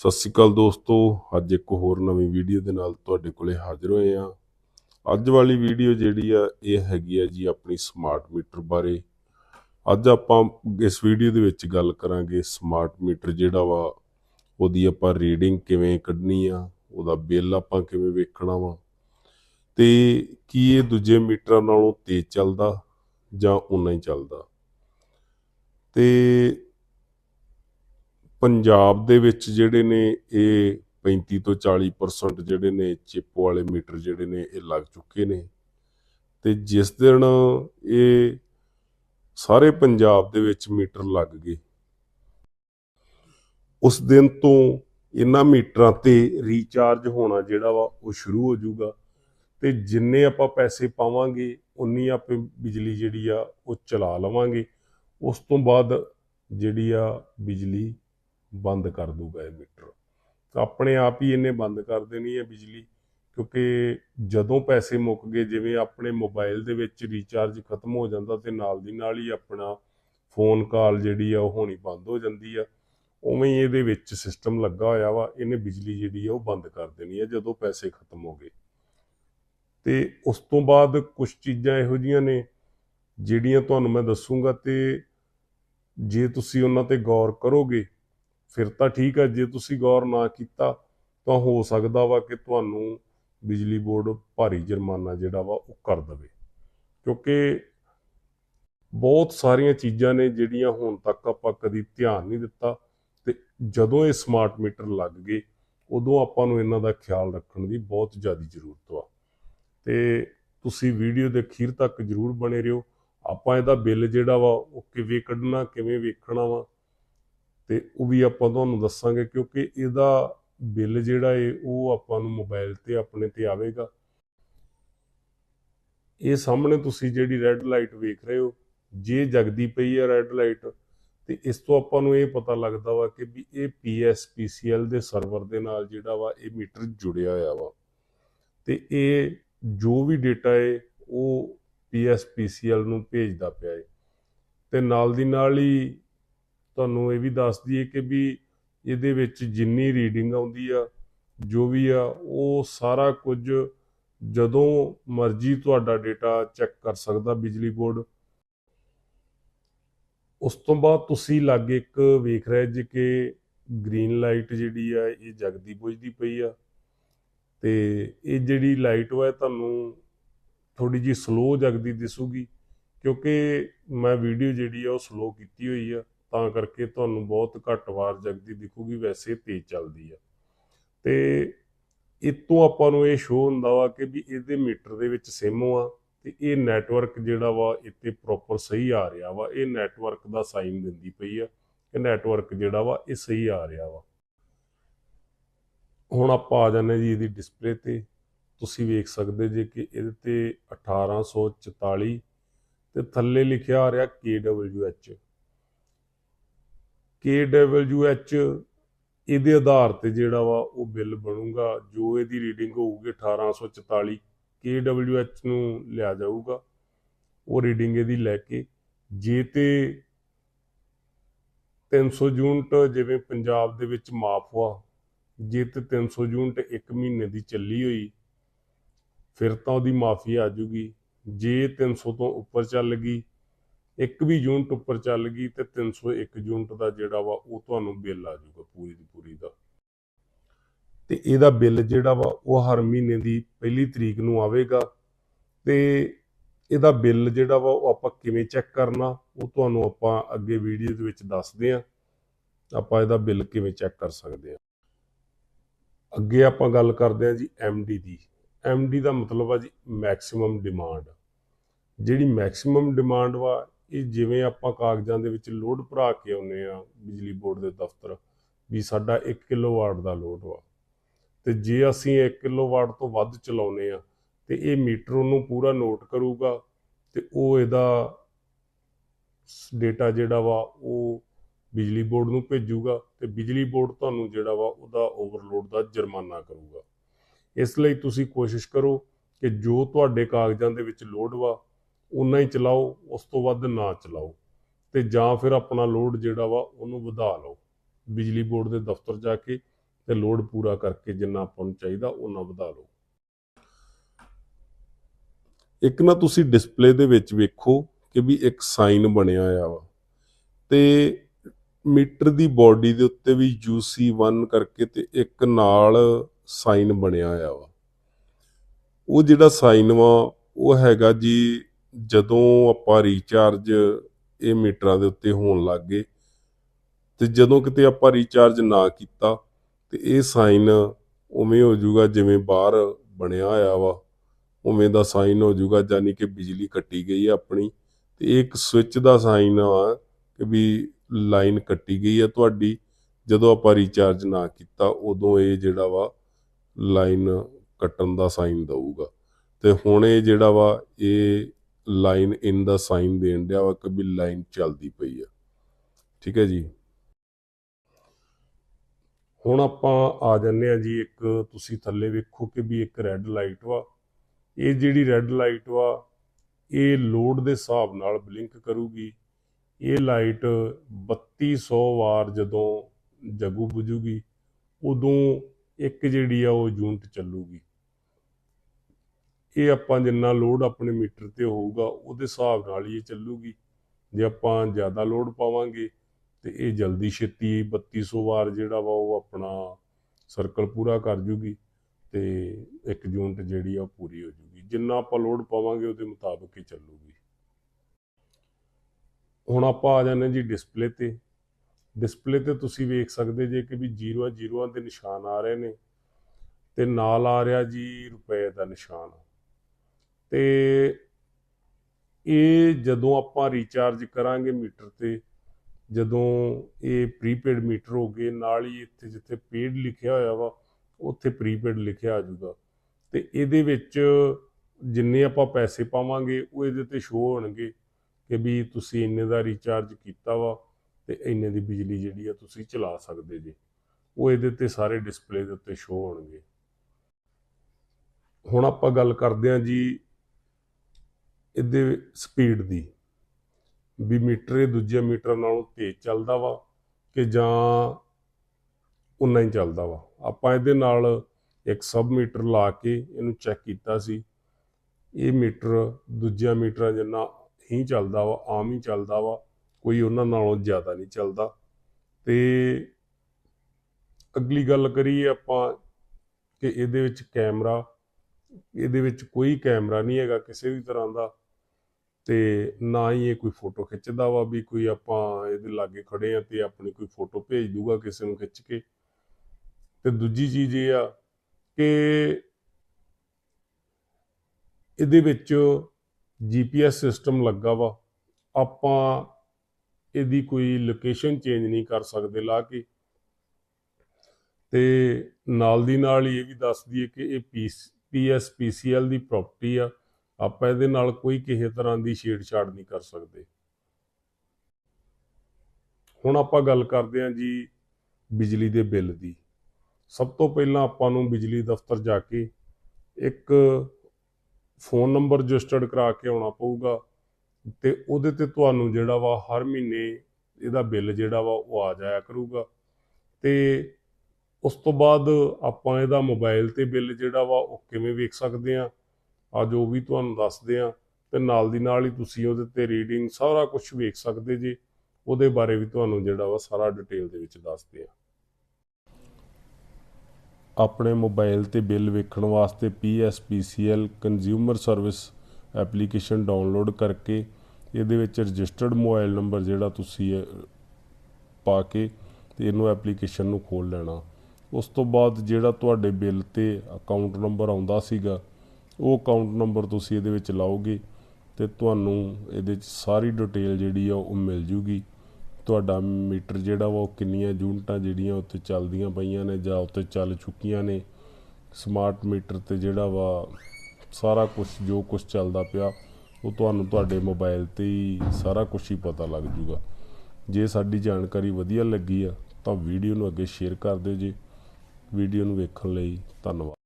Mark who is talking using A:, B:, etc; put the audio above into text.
A: ਸਤਿ ਸ਼੍ਰੀ ਅਕਾਲ ਦੋਸਤੋ, ਅੱਜ ਇੱਕ ਹੋਰ ਨਵੀਂ ਵੀਡੀਓ ਦੇ ਨਾਲ ਤੁਹਾਡੇ ਕੋਲੇ ਹਾਜ਼ਰ ਹੋਏ ਆ ਅੱਜ ਵਾਲੀ ਵੀਡੀਓ ਜਿਹੜੀ ਆ, ਇਹ ਹੈਗੀ ਆ ਜੀ ਆਪਣੀ ਸਮਾਰਟ ਮੀਟਰ ਬਾਰੇ। ਅੱਜ ਆਪਾਂ ਇਸ ਵੀਡੀਓ ਦੇ ਵਿੱਚ ਗੱਲ ਕਰਾਂਗੇ ਸਮਾਰਟ ਮੀਟਰ ਜਿਹੜਾ ਵਾ, ਉਹਦੀ ਆਪਾਂ ਰੀਡਿੰਗ ਕਿਵੇਂ ਕੱਢਣੀ ਆ, ਉਹਦਾ ਬਿੱਲ ਆਪਾਂ ਕਿਵੇਂ ਵੇਖਣਾ ਵਾ, ਤੇ ਕੀ ਇਹ ਦੂਜੇ ਮੀਟਰਾਂ ਨਾਲੋਂ ਤੇਜ਼ ਚੱਲਦਾ ਜਾਂ ਉਨਾ ਹੀ ਚੱਲਦਾ। ਤੇ ਪੰਜਾਬ ਦੇ ਵਿੱਚ ਜਿਹੜੇ ਨੇ ਇਹ 35 ਤੋਂ 40% ਜਿਹੜੇ ਨੇ ਚਿਪ ਵਾਲੇ ਮੀਟਰ ਜਿਹੜੇ ਨੇ ਇਹ ਲੱਗ ਚੁੱਕੇ ਨੇ। ਤੇ ਜਿਸ ਦਿਨ ਇਹ ਸਾਰੇ ਪੰਜਾਬ ਦੇ ਵਿੱਚ ਮੀਟਰ ਲੱਗ ਗਏ, ਉਸ ਦਿਨ ਤੋਂ ਇਹਨਾਂ ਮੀਟਰਾਂ ਤੇ ਰੀਚਾਰਜ ਹੋਣਾ ਜਿਹੜਾ ਵਾ ਉਹ ਸ਼ੁਰੂ ਹੋ ਜਾਊਗਾ। ਤੇ ਜਿੰਨੇ ਆਪਾਂ ਪੈਸੇ ਪਾਵਾਂਗੇ, ਉਨੀ ਆਪੇ ਬਿਜਲੀ ਜਿਹੜੀ ਆ ਉਹ ਚਲਾ ਲਵਾਂਗੇ। ਉਸ ਤੋਂ ਬਾਅਦ ਜਿਹੜੀ ਆ ਬਿਜਲੀ ਬੰਦ ਕਰ ਦੂਗਾ ਇਹ ਮੀਟਰ। ਤਾਂ ਆਪਣੇ ਆਪ ਹੀ ਇਹਨੇ ਬੰਦ ਕਰ ਦੇਣੀ ਹੈ ਬਿਜਲੀ, ਕਿਉਂਕਿ ਜਦੋਂ ਪੈਸੇ ਮੁੱਕ ਗਏ, ਜਿਵੇਂ ਆਪਣੇ ਮੋਬਾਈਲ ਦੇ ਵਿੱਚ ਰੀਚਾਰਜ ਖਤਮ ਹੋ ਜਾਂਦਾ ਤੇ ਨਾਲ ਦੀ ਨਾਲ ਹੀ ਆਪਣਾ ਫੋਨ ਕਾਲ ਜਿਹੜੀ ਆ ਉਹ ਹੋਣੀ ਬੰਦ ਹੋ ਜਾਂਦੀ ਆ। ਉਵੇਂ ਹੀ ਇਹਦੇ ਵਿੱਚ ਸਿਸਟਮ ਲੱਗਾ ਹੋਇਆ ਵਾ, ਇਹਨੇ ਬਿਜਲੀ ਜਿਹੜੀ ਆ ਉਹ ਬੰਦ ਕਰ ਦੇਣੀ ਆ ਜਦੋਂ ਪੈਸੇ ਖਤਮ ਹੋ ਗਏ। ਤੇ ਉਸ ਤੋਂ ਬਾਅਦ ਕੁਝ ਚੀਜ਼ਾਂ ਇਹੋ ਜੀਆਂ ਨੇ ਜਿਹੜੀਆਂ ਤੁਹਾਨੂੰ ਮੈਂ ਦੱਸੂਗਾ ਤੇ ਜੇ ਤੁਸੀਂ ਉਹਨਾਂ ਤੇ ਗੌਰ ਕਰੋਗੇ ਫਿਰ ਤਾਂ ਠੀਕ ਹੈ, ਜੇ ਤੁਸੀਂ ਗੌਰ ਨਾ ਕੀਤਾ ਤਾਂ ਹੋ ਸਕਦਾ ਵਾ ਕਿ ਤੁਹਾਨੂੰ ਬਿਜਲੀ ਬੋਰਡ ਭਾਰੀ ਜੁਰਮਾਨਾ ਜਿਹੜਾ ਵਾ ਉਹ ਕਰ ਦੇਵੇ। ਕਿਉਂਕਿ ਬਹੁਤ ਸਾਰੀਆਂ ਚੀਜ਼ਾਂ ਨੇ ਜਿਹੜੀਆਂ ਹੁਣ ਤੱਕ ਆਪਾਂ ਕਦੀ ਧਿਆਨ ਨਹੀਂ ਦਿੱਤਾ ਤੇ ਜਦੋਂ ਇਹ ਸਮਾਰਟ ਮੀਟਰ ਲੱਗ ਗਏ, ਉਦੋਂ ਆਪਾਂ ਨੂੰ ਇਹਨਾਂ ਦਾ ਖਿਆਲ ਰੱਖਣ ਦੀ ਬਹੁਤ ਜ਼ਿਆਦਾ ਜ਼ਰੂਰਤ ਵਾ। ਤੇ ਤੁਸੀਂ ਵੀਡੀਓ ਦੇ ਅਖੀਰ ਤੱਕ ਜ਼ਰੂਰ ਬਣੇ ਰਹੋ। ਆਪਾਂ ਇਹਦਾ ਬਿੱਲ ਜਿਹੜਾ ਵਾ ਉਹ ਕਿਵੇਂ ਕੱਢਣਾ, ਕਿਵੇਂ ਵੇਖਣਾ ਵਾ ਤੇ ਉਹ ਵੀ ਆਪਾਂ ਤੁਹਾਨੂੰ ਦੱਸਾਂਗੇ ਕਿਉਂਕਿ ਇਹਦਾ ਬਿੱਲ ਜਿਹੜਾ ਏ, ਉਹ ਆਪਾਂ ਨੂੰ ਮੋਬਾਈਲ ਤੇ ਆਪਣੇ ਤੇ ਆਵੇਗਾ। ਇਹ ਸਾਹਮਣੇ ਤੁਸੀਂ ਜਿਹੜੀ ਰੈੱਡ ਲਾਈਟ ਵੇਖ ਰਹੇ ਹੋ, ਜੇ ਜਗਦੀ ਪਈ ਹੈ ਰੈੱਡ ਲਾਈਟ ਤੇ ਇਸ ਤੋਂ ਆਪਾਂ ਨੂੰ ਇਹ ਪਤਾ ਲੱਗਦਾ ਵਾ ਕਿ ਵੀ ਇਹ PSPCL ਦੇ ਸਰਵਰ ਦੇ ਨਾਲ ਜਿਹੜਾ ਵਾ ਇਹ ਮੀਟਰ ਜੁੜਿਆ ਹੋਇਆ ਵਾ। ਤੇ ਇਹ ਜੋ ਵੀ ਡਾਟਾ ਏ, ਉਹ PSPCL ਨੂੰ ਭੇਜਦਾ ਪਿਆ ਏ। ਤੇ ਨਾਲ ਦੀ ਨਾਲ ਹੀ ਤੁਹਾਨੂੰ ਇਹ ਵੀ ਦੱਸ ਦਈਏ ਕਿ ਵੀ ਇਹਦੇ ਵਿੱਚ ਜਿੰਨੀ ਰੀਡਿੰਗ ਆਉਂਦੀ ਆ, ਜੋ ਵੀ ਆ, ਉਹ ਸਾਰਾ ਕੁਝ ਜਦੋਂ ਮਰਜ਼ੀ ਤੁਹਾਡਾ ਡਾਟਾ ਚੈੱਕ ਕਰ ਸਕਦਾ ਬਿਜਲੀ ਬੋਰਡ। ਉਸ ਤੋਂ ਬਾਅਦ ਤੁਸੀਂ ਲਾਗੇ ਇੱਕ ਵੇਖ ਰਹੇ ਜੀ ਕਿ ਗ੍ਰੀਨ ਲਾਈਟ ਜਿਹੜੀ ਆ, ਇਹ ਜਗਦੀ ਬੁਝਦੀ ਪਈ ਆ। ਤੇ ਇਹ ਜਿਹੜੀ ਲਾਈਟ ਵਾ, ਇਹ ਤੁਹਾਨੂੰ ਥੋੜੀ ਜੀ ਸਲੋ ਜਗਦੀ ਦਿਸੂਗੀ, ਕਿਉਂਕਿ ਮੈਂ ਵੀਡੀਓ ਜਿਹੜੀ ਆ, ਉਹ ਸਲੋ ਕੀਤੀ ਹੋਈ ਆ। ਤਾਂ ਕਰਕੇ ਤੁਹਾਨੂੰ ਬਹੁਤ ਘੱਟ ਵਾਰ ਜਗਦੀ ਦਿਖੂਗੀ, ਵੈਸੇ ਤੇਜ਼ ਚੱਲਦੀ ਆ। ਤੇ ਇਤੋਂ ਆਪਾਂ ਨੂੰ ਇਹ ਸ਼ੋ ਹੁੰਦਾ ਵਾ ਕਿ ਵੀ ਇਹਦੇ ਮੀਟਰ ਦੇ ਵਿੱਚ ਸਿਮ ਆ ਤੇ ਇਹ ਨੈਟਵਰਕ ਜਿਹੜਾ ਵਾ ਇੱਥੇ ਪ੍ਰੋਪਰ ਸਹੀ ਆ ਰਿਹਾ ਵਾ। ਇਹ ਨੈਟਵਰਕ ਦਾ ਸਾਈਨ ਦਿੰਦੀ ਪਈ ਆ ਕਿ ਨੈਟਵਰਕ ਜਿਹੜਾ ਵਾ ਇਹ ਸਹੀ ਆ ਰਿਹਾ ਵਾ। ਹੁਣ ਆਪਾਂ ਆ ਜਾਂਦੇ ਜੀ ਇਹਦੀ ਡਿਸਪਲੇ ਤੇ। ਤੁਸੀਂ ਵੇਖ ਸਕਦੇ ਜੇ ਕਿ ਇਹਦੇ ਤੇ 1844 ਤੇ ਥੱਲੇ ਲਿਖਿਆ ਆ ਰਿਹਾ KWH KWH ਇਹਦੇ ਆਧਾਰ ਤੇ ਜਿਹੜਾ ਵਾ ਉਹ ਬਿੱਲ ਬਣੂਗਾ, ਜੋ ਇਹਦੀ ਰੀਡਿੰਗ ਹੋਊਗੀ 1844 KWH ਨੂੰ ਲਿਆ ਜਾਊਗਾ। ਉਹ ਰੀਡਿੰਗ ਇਹਦੀ ਲੈ ਕੇ, ਜੇ ਤੇ 300 ਯੂਨਿਟ ਜਿਵੇਂ ਪੰਜਾਬ ਦੇ ਵਿੱਚ ਮਾਫ ਵਾ ਜੇ ਤੇ 300 ਯੂਨਿਟ ਇੱਕ ਮਹੀਨੇ ਦੀ ਚੱਲੀ ਹੋਈ, ਫਿਰ ਤਾਂ ਉਹਦੀ ਮਾਫੀ ਆ ਜੂਗੀ ਜੇ 300 ਤੋਂ ਉੱਪਰ ਚੱਲ ਗਈ ਇੱਕ ਵੀ ਯੂਨਿਟ ਉੱਪਰ ਚੱਲ ਗਈ ਤੇ 301 ਯੂਨਿਟ ਦਾ ਜਿਹੜਾ ਵਾ ਉਹ ਤੁਹਾਨੂੰ ਬਿੱਲ ਆ ਜਾਊਗਾ ਪੂਰੀ ਦੀ ਪੂਰੀ ਦਾ। ਤੇ ਇਹਦਾ ਬਿੱਲ ਜਿਹੜਾ ਵਾ ਉਹ ਹਰ ਮਹੀਨੇ ਦੀ ਪਹਿਲੀ ਤਰੀਕ ਨੂੰ ਆਵੇਗਾ ਤੇ ਇਹਦਾ ਬਿੱਲ ਜਿਹੜਾ ਵਾ ਉਹ ਆਪਾਂ ਕਿਵੇਂ ਚੈੱਕ ਕਰਨਾ ਉਹ ਤੁਹਾਨੂੰ ਆਪਾਂ ਅੱਗੇ ਵੀਡੀਓ ਦੇ ਵਿੱਚ ਦੱਸਦੇ ਆ। ਆਪਾਂ ਇਹਦਾ ਬਿੱਲ ਕਿਵੇਂ ਚੈੱਕ ਕਰ ਸਕਦੇ ਆ। ਅੱਗੇ ਆਪਾਂ ਗੱਲ ਕਰਦੇ ਆ ਜੀ ਐਮਡੀ ਦੀ। ਐਮਡੀ ਦਾ ਮਤਲਬ ਆ ਜੀ ਮੈਕਸਿਮਮ ਡਿਮਾਂਡ ਜਿਹੜੀ ਮੈਕਸਿਮਮ ਡਿਮਾਂਡ ਵਾ ਇਹ ਜਿਵੇਂ ਆਪਾਂ ਕਾਗਜ਼ਾਂ ਦੇ ਵਿੱਚ ਲੋਡ ਭਰਾ ਕੇ ਆਉਨੇ ਆ ਬਿਜਲੀ ਬੋਰਡ ਦੇ ਦਫ਼ਤਰ ਵੀ ਸਾਡਾ 1 ਕਿਲੋਵਾਟ ਦਾ ਲੋਡ ਵਾ। ਤੇ ਜੇ ਅਸੀਂ 1 ਕਿਲੋਵਾਟ ਤੋਂ ਵੱਧ ਚਲਾਉਨੇ ਆ ਤੇ ਇਹ ਮੀਟਰ ਉਹਨੂੰ ਪੂਰਾ ਨੋਟ ਕਰੂਗਾ ਤੇ ਉਹ ਇਹਦਾ ਡੇਟਾ ਜਿਹੜਾ ਵਾ ਉਹ ਬਿਜਲੀ ਬੋਰਡ ਨੂੰ ਭੇਜੂਗਾ ਤੇ ਬਿਜਲੀ ਬੋਰਡ ਤੁਹਾਨੂੰ ਜਿਹੜਾ ਵਾ ਉਹਦਾ ਓਵਰਲੋਡ ਦਾ ਜੁਰਮਾਨਾ ਕਰੂਗਾ। ਇਸ ਲਈ ਤੁਸੀਂ ਕੋਸ਼ਿਸ਼ ਕਰੋ ਕਿ ਜੋ ਤੁਹਾਡੇ ਕਾਗਜ਼ਾਂ ਦੇ ਵਿੱਚ ਲੋਡ ਵਾ ਉਨਾ ਹੀ ਚਲਾਓ, ਉਸ ਤੋਂ ਵੱਧ ਨਾ ਚਲਾਓ। ਤੇ ਜਾਂ ਫਿਰ ਆਪਣਾ ਲੋਡ ਜਿਹੜਾ ਵਾ, ਉਹਨੂੰ ਵਧਾ ਲਓ। ਬਿਜਲੀ ਬੋਰਡ ਦੇ ਦਫ਼ਤਰ ਜਾ ਕੇ ਤੇ ਲੋਡ ਪੂਰਾ ਕਰਕੇ ਜਿੰਨਾ ਆਪਾਂ ਨੂੰ ਚਾਹੀਦਾ ਉਹਨਾਂ ਵਧਾ ਲਓ। ਇੱਕ ਨਾ ਤੁਸੀਂ ਡਿਸਪਲੇ ਦੇ ਵਿੱਚ ਵੇਖੋ ਕਿ ਵੀ ਇੱਕ ਸਾਈਨ ਬਣਿਆ ਆ ਵਾ। ਤੇ ਮੀਟਰ ਦੀ ਬਾਡੀ ਦੇ ਉੱਤੇ ਵੀ UC1 ਕਰਕੇ ਤੇ ਇੱਕ ਨਾਲ ਸਾਈਨ ਬਣਿਆ ਆ ਵਾ। ਉਹ ਜਿਹੜਾ ਸਾਈਨ ਵਾ, ਉਹ ਹੈਗਾ ਜੀ ਜਦੋਂ ਆਪਾਂ ਰੀਚਾਰਜ ਇਹ ਮੀਟਰਾਂ ਦੇ ਉੱਤੇ ਹੋਣ ਲੱਗ ਗਏ ਤੇ ਜਦੋਂ ਕਿਤੇ ਆਪਾਂ ਰੀਚਾਰਜ ਨਾ ਕੀਤਾ ਤੇ ਇਹ ਸਾਈਨ ਉਵੇਂ ਹੋ ਜਾਊਗਾ ਜਿਵੇਂ ਬਾਹਰ ਬਣਿਆ ਹੋਇਆ ਵਾ, ਉਵੇਂ ਦਾ ਸਾਈਨ ਹੋ ਜਾਊਗਾ ਯਾਨੀ ਕਿ ਬਿਜਲੀ ਕੱਟੀ ਗਈ ਹੈ ਆਪਣੀ ਤੇ ਇਹ ਇੱਕ ਸਵਿਚ ਦਾ ਸਾਈਨ ਆ ਕਿ ਵੀ ਲਾਈਨ ਕੱਟੀ ਗਈ ਹੈ ਤੁਹਾਡੀ, ਜਦੋਂ ਆਪਾਂ ਰੀਚਾਰਜ ਨਾ ਕੀਤਾ ਉਦੋਂ ਇਹ ਜਿਹੜਾ ਵਾ ਲਾਈਨ ਕੱਟਣ ਦਾ ਸਾਈਨ ਦਊਗਾ ਤੇ ਹੁਣ ਇਹ ਜਿਹੜਾ ਵਾ ਇਹ ਲਾਈਨ ਇਨ ਦਾ ਸਾਈਨ ਦੇਣ ਡਿਆ ਵਾ ਕਿ ਵੀ ਲਾਈਨ ਚੱਲਦੀ ਪਈ ਆ। ਠੀਕ ਹੈ ਜੀ? ਹੁਣ ਆਪਾਂ ਆ ਜੰਨੇ ਆ ਜੀ, ਇੱਕ ਤੁਸੀਂ ਥੱਲੇ ਵੇਖੋ ਕਿ ਵੀ ਇੱਕ ਰੈੱਡ ਲਾਈਟ ਵਾ। ਇਹ ਜਿਹੜੀ ਰੈੱਡ ਲਾਈਟ ਵਾ, ਇਹ ਲੋਡ ਦੇ ਹਿਸਾਬ ਨਾਲ ਬਲਿੰਕ ਕਰੂਗੀ। ਇਹ ਲਾਈਟ 3200 ਵਾਰ ਜਦੋਂ ਜਗੂ ਬੁਝੂਗੀ, ਉਦੋਂ ਇੱਕ ਜਿਹੜੀ ਆ ਉਹ ਯੂਨਿਟ ਚੱਲੂਗੀ। ਇਹ ਆਪਾਂ ਜਿੰਨਾ ਲੋਡ ਆਪਣੇ ਮੀਟਰ ਤੇ ਹੋਊਗਾ, ਉਹਦੇ ਹਿਸਾਬ ਨਾਲ ਹੀ ਇਹ ਚੱਲੂਗੀ। ਜੇ ਆਪਾਂ ਜ਼ਿਆਦਾ ਲੋਡ ਪਾਵਾਂਗੇ, ਤੇ ਇਹ ਜਲਦੀ ਛੇਤੀ 3200 ਵਾਰ ਜਿਹੜਾ ਵਾ ਉਹ ਆਪਣਾ ਸਰਕਲ ਪੂਰਾ ਕਰ ਜੂਗੀ ਤੇ ਇੱਕ ਯੂਨਿਟ ਜਿਹੜੀ ਆ ਉਹ ਪੂਰੀ ਹੋ ਜੂਗੀ। ਜਿੰਨਾ ਆਪਾਂ ਲੋਡ ਪਾਵਾਂਗੇ, ਉਹਦੇ ਮੁਤਾਬਕ ਹੀ ਚੱਲੂਗੀ। ਹੁਣ ਆਪਾਂ ਆ ਜਾਂਦੇ ਜੀ ਡਿਸਪਲੇ ਤੇ। ਡਿਸਪਲੇ ਤੇ ਤੁਸੀਂ ਵੇਖ ਸਕਦੇ ਜੇ ਕਿ ਵੀ ਜ਼ੀਰੋਆਂ ਜ਼ੀਰੋਆਂ ਦੇ ਨਿਸ਼ਾਨ ਆ ਰਹੇ ਨੇ ਤੇ ਨਾਲ ਆ ਰਿਹਾ ਜੀ ਰੁਪਏ ਦਾ ਨਿਸ਼ਾਨ। ਤੇ ਇਹ ਜਦੋਂ ਆਪਾਂ ਰੀਚਾਰਜ ਕਰਾਂਗੇ ਮੀਟਰ ਤੇ, ਜਦੋਂ ਇਹ ਪ੍ਰੀਪੇਡ ਮੀਟਰ ਹੋ ਗਏ, ਨਾਲ ਹੀ ਇੱਥੇ ਜਿੱਥੇ ਪੇਡ ਲਿਖਿਆ ਹੋਇਆ ਵਾ, ਉੱਥੇ ਪ੍ਰੀਪੇਡ ਲਿਖਿਆ ਆ ਜਾਊਗਾ। ਤੇ ਇਹਦੇ ਵਿੱਚ ਜਿੰਨੇ ਆਪਾਂ ਪੈਸੇ ਪਾਵਾਂਗੇ, ਉਹ ਇਹਦੇ ਤੇ ਸ਼ੋ ਹੋਣਗੇ ਕਿ ਵੀ ਤੁਸੀਂ ਇੰਨੇ ਦਾ ਰੀਚਾਰਜ ਕੀਤਾ ਵਾ ਤੇ ਇੰਨੇ ਦੀ ਬਿਜਲੀ ਜਿਹੜੀ ਆ ਤੁਸੀਂ ਚਲਾ ਸਕਦੇ ਜੀ। ਉਹ ਇਹਦੇ ਤੇ ਸਾਰੇ ਡਿਸਪਲੇ ਦੇ ਉੱਤੇ ਸ਼ੋ ਹੋਣਗੇ। ਹੁਣ ਆਪਾਂ ਗੱਲ ਕਰਦੇ ਹਾਂ ਜੀ ਇਹਦੇ ਸਪੀਡ ਦੀ। ਵੀ ਮੀਟਰ ਇਹ ਦੂਜੇ ਮੀਟਰ ਨਾਲੋਂ ਤੇਜ਼ ਚੱਲਦਾ ਵਾ ਕਿ ਜਾਂ ਉਨਾ ਹੀ ਚੱਲਦਾ ਵਾ। ਆਪਾਂ ਇਹਦੇ ਨਾਲ ਇੱਕ ਸਬ ਮੀਟਰ ਲਾ ਕੇ ਇਹਨੂੰ ਚੈੱਕ ਕੀਤਾ ਸੀ। ਇਹ ਮੀਟਰ ਦੂਜਿਆਂ ਮੀਟਰਾਂ ਜਿੰਨਾ ਹੀ ਚੱਲਦਾ ਵਾ, ਆਮ ਹੀ ਚੱਲਦਾ ਵਾ, ਕੋਈ ਉਹਨਾਂ ਨਾਲੋਂ ਜ਼ਿਆਦਾ ਨਹੀਂ ਚੱਲਦਾ। ਤੇ ਅਗਲੀ ਗੱਲ ਕਰੀਏ ਆਪਾਂ ਕਿ ਇਹਦੇ ਵਿੱਚ ਕੈਮਰਾ, ਇਹਦੇ ਵਿੱਚ ਕੋਈ ਕੈਮਰਾ ਨਹੀਂ ਹੈਗਾ ਕਿਸੇ ਵੀ ਤਰ੍ਹਾਂ ਦਾ। ਤੇ ਨਾ ਹੀ ਇਹ ਕੋਈ ਫੋਟੋ ਖਿੱਚਦਾ ਵਾ ਵੀ ਕੋਈ ਆਪਾਂ ਇਹਦੇ ਲਾਗੇ ਖੜੇ ਆ ਤੇ ਆਪਣੀ ਕੋਈ ਫੋਟੋ ਭੇਜ ਦੂਗਾ ਕਿਸੇ ਨੂੰ ਖਿੱਚ ਕੇ। ਤੇ ਦੂਜੀ ਚੀਜ਼ ਇਹ ਆ ਕਿ ਇਹਦੇ ਵਿੱਚ ਜੀਪੀਐਸ ਸਿਸਟਮ ਲੱਗਾ ਵਾ। ਆਪਾਂ ਇਹਦੀ ਕੋਈ ਲੋਕੇਸ਼ਨ ਚੇਂਜ ਨਹੀਂ ਕਰ ਸਕਦੇ ਲਾ ਕੇ। ਤੇ ਨਾਲ ਦੀ ਨਾਲ ਇਹ ਵੀ ਦੱਸ ਦਈਏ ਕਿ ਇਹ ਪੀਐਸਪੀਸੀਐਲ ਦੀ ਪ੍ਰਾਪਰਟੀ ਆ। ਆਪਾਂ ਇਹਦੇ ਨਾਲ ਕੋਈ ਕਿਸੇ ਤਰ੍ਹਾਂ ਦੀ ਛੇੜਛਾੜ ਨਹੀਂ ਕਰ ਸਕਦੇ। ਹੁਣ ਆਪਾਂ ਗੱਲ ਕਰਦੇ ਹਾਂ ਜੀ ਬਿਜਲੀ ਦੇ ਬਿੱਲ ਦੀ। ਸਭ ਤੋਂ ਪਹਿਲਾਂ ਆਪਾਂ ਨੂੰ ਬਿਜਲੀ ਦਫ਼ਤਰ ਜਾ ਕੇ ਇੱਕ ਫੋਨ ਨੰਬਰ ਰਜਿਸਟਰਡ ਕਰਾ ਕੇ ਆਉਣਾ ਪਊਗਾ ਤੇ ਉਹਦੇ ਤੇ ਤੁਹਾਨੂੰ ਜਿਹੜਾ ਵਾ ਹਰ ਮਹੀਨੇ ਇਹਦਾ ਬਿੱਲ ਜਿਹੜਾ ਵਾ ਉਹ ਆ ਜਾਇਆ ਕਰੂਗਾ। ਤੇ ਉਸ ਤੋਂ ਬਾਅਦ ਆਪਾਂ ਇਹਦਾ ਮੋਬਾਈਲ ਤੇ ਬਿੱਲ ਜਿਹੜਾ ਵਾ ਉਹ ਕਿਵੇਂ ਵੇਖ ਸਕਦੇ ਆ ਅੱਜ ਉਹ ਵੀ ਤੁਹਾਨੂੰ ਦੱਸਦੇ ਆ ਤੇ ਨਾਲ ਦੀ ਨਾਲ ਹੀ ਤੁਸੀਂ ਉਹਦੇ ਤੇ ਰੀਡਿੰਗ ਸਾਰਾ ਕੁਝ ਵੇਖ ਸਕਦੇ ਜੀ, ਉਹਦੇ ਬਾਰੇ ਵੀ ਤੁਹਾਨੂੰ ਜਿਹੜਾ ਵਾ ਸਾਰਾ ਡਿਟੇਲ ਦੇ ਵਿੱਚ ਦੱਸਦੇ ਆ ਆਪਣੇ ਮੋਬਾਈਲ ਤੇ ਬਿੱਲ ਵੇਖਣ ਵਾਸਤੇ PSPCL consumer service application download ਕਰਕੇ ਇਹਦੇ ਵਿੱਚ ਰਜਿਸਟਰਡ ਮੋਬਾਈਲ ਨੰਬਰ ਜਿਹੜਾ ਤੁਸੀਂ ਪਾ ਕੇ ਤੇ ਇਹਨੂੰ ਐਪਲੀਕੇਸ਼ਨ ਨੂੰ ਖੋਲ ਲੈਣਾ। ਉਸ ਤੋਂ ਬਾਅਦ ਜਿਹੜਾ ਤੁਹਾਡੇ ਬਿੱਲ ਤੇ ਅਕਾਊਂਟ ਨੰਬਰ ਆਉਂਦਾ ਸੀਗਾ ਉਹ ਅਕਾਊਂਟ ਨੰਬਰ ਤੁਸੀਂ ਇਹਦੇ ਵਿੱਚ ਲਾਓਗੇ ਤੇ ਤੁਹਾਨੂੰ ਇਹਦੇ ਵਿੱਚ ਸਾਰੀ ਡਿਟੇਲ ਜਿਹੜੀ ਆ ਉਹ ਮਿਲ ਜੂਗੀ। ਤੁਹਾਡਾ ਮੀਟਰ ਜਿਹੜਾ ਵਾ ਉਹ ਕਿੰਨੀਆਂ ਯੂਨਿਟਾਂ ਜਿਹੜੀਆਂ ਉੱਤੇ ਚੱਲਦੀਆਂ ਪਈਆਂ ਨੇ ਜਾਂ ਉੱਤੇ ਚੱਲ ਚੁੱਕੀਆਂ ਨੇ। ਸਮਾਰਟ ਮੀਟਰ ਤੇ ਜਿਹੜਾ ਵਾ ਸਾਰਾ ਕੁਝ ਜੋ ਕੁਝ ਚੱਲਦਾ ਪਿਆ, ਉਹ ਤੁਹਾਨੂੰ ਤੁਹਾਡੇ ਮੋਬਾਈਲ ਤੇ ਹੀ ਸਾਰਾ ਕੁਝ ਹੀ ਪਤਾ ਲੱਗ ਜੂਗਾ। ਜੇ ਸਾਡੀ ਜਾਣਕਾਰੀ ਵਧੀਆ ਲੱਗੀ ਆ ਤਾਂ ਵੀਡੀਓ ਨੂੰ ਅੱਗੇ ਸ਼ੇਅਰ ਕਰ ਦਿਓ ਜੀ। ਵੀਡੀਓ ਨੂੰ ਵੇਖਣ ਲਈ ਧੰਨਵਾਦ।